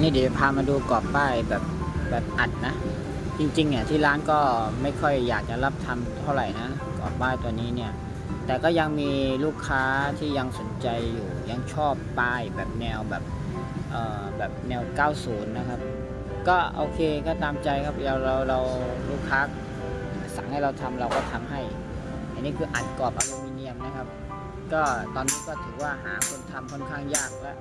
นนี้เดี๋ยวพามาดูกรอบป้ายแบบแบบอัดนะ จริงๆเนี่ยที่ร้านก็ไม่ค่อยอยากจะรับทำเท่าไหร่นะกรอบป้ายตัวนี้เนี่ยแต่ก็ยังมีลูกค้าที่ยังสนใจอยู่ยังชอบป้ายแบบแนวแบบเอ่อแบบแนว 90 นะครับ ก็โอเคก็ตามใจครับเราเราเราลูกค้าสั่งให้เราทำเราก็ทำให้ อันนี้คืออัดกรอบอลูมิเนียมนะครับ ก็ตอนนี้ก็ถือว่าหาคนทำค่อนข้างยากแล้ว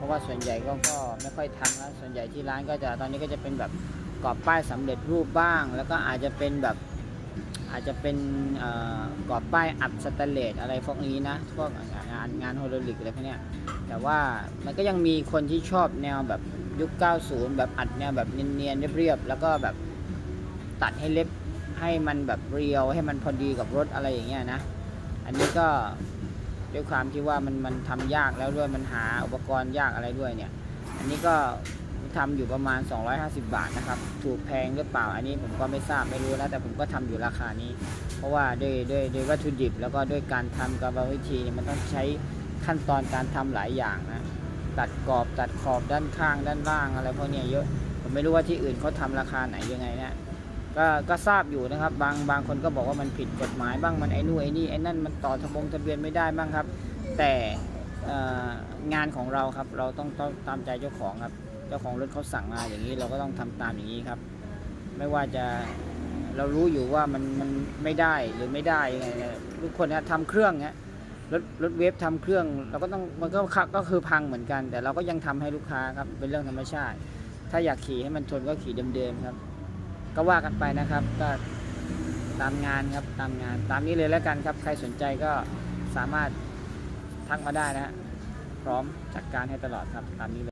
เพราะว่าส่วนใหญ่ก็ก็ไม่ค่อยทำแล้วส่วนใหญ่ที่ร้านก็จะตอนนี้ก็จะเป็นแบบกรอบป้ายสำเร็จรูปบ้าง แล้วก็อาจจะเป็นแบบอาจจะเป็นกรอบป้ายอัดสแตนเลสอะไรพวกนี้นะพวกงานงานโฮโลลิกอะไรพวกเนี้ยแต่ว่ามันก็ยังมีคนที่ชอบแนวแบบยุค 90 แบบอัดแนวแบบเนียนๆเรียบๆแล้วก็แบบตัดให้เล็บให้มันแบบเรียวให้มันพอดีกับรถอะไรอย่างเงี้ยนะ อันนี้ก็ ด้วยความที่ว่ามันมันทำยากแล้วด้วยมันหาอุปกรณ์ยากอะไรด้วยเนี่ย อันนี้ก็ทำอยู่ประมาณ 250 บาทนะครับ ถูกแพงหรือเปล่า อันนี้ผมก็ไม่ทราบไม่รู้นะ แต่ผมก็ทำอยู่ราคานี้ เพราะว่าด้วยด้วยด้วยวัตถุดิบ แล้วก็ด้วยการทำกรรมวิธีเนี่ยมันต้องใช้ขั้นตอนการทำหลายอย่างนะ ตัดกรอบตัดขอบด้านข้างด้านล่างอะไรพวกนี้เยอะ ผมไม่รู้ว่าที่อื่นเขาทำราคาไหนยังไงนะ ก็ก็ทราบอยู่นะครับ บางบางคนก็บอกว่ามันผิดกฎหมายบ้างมันไอ้นู่นไอ้นี่ไอ้นั่นมันต่อทะบงทะเบียนไม่ได้บ้างครับ แต่งานของเราครับเราต้องต้องตามใจเจ้าของครับ เจ้าของรถเขาสั่งมาอย่างนี้เราก็ต้องทำตามอย่างนี้ครับ ไม่ว่าจะเรารู้อยู่ว่ามันมันไม่ได้หรือไม่ได้ยังไงทุกคนนะทำเครื่องเนี่ยรถรถเวฟทำเครื่อง เราก็ต้องมันก็ก็คือพังเหมือนกัน แต่เราก็ยังทำให้ลูกค้าครับเป็นเรื่องธรรมชาติ ถ้าอยากขี่ให้มันทนก็ขี่เดิมๆครับ ก็ว่ากันไปนะครับ ก็ตามงานครับตามงานตามนี้เลยแล้วกันครับ ใครสนใจก็สามารถทักมาได้นะ พร้อมจัดการให้ตลอดครับตามนี้เลย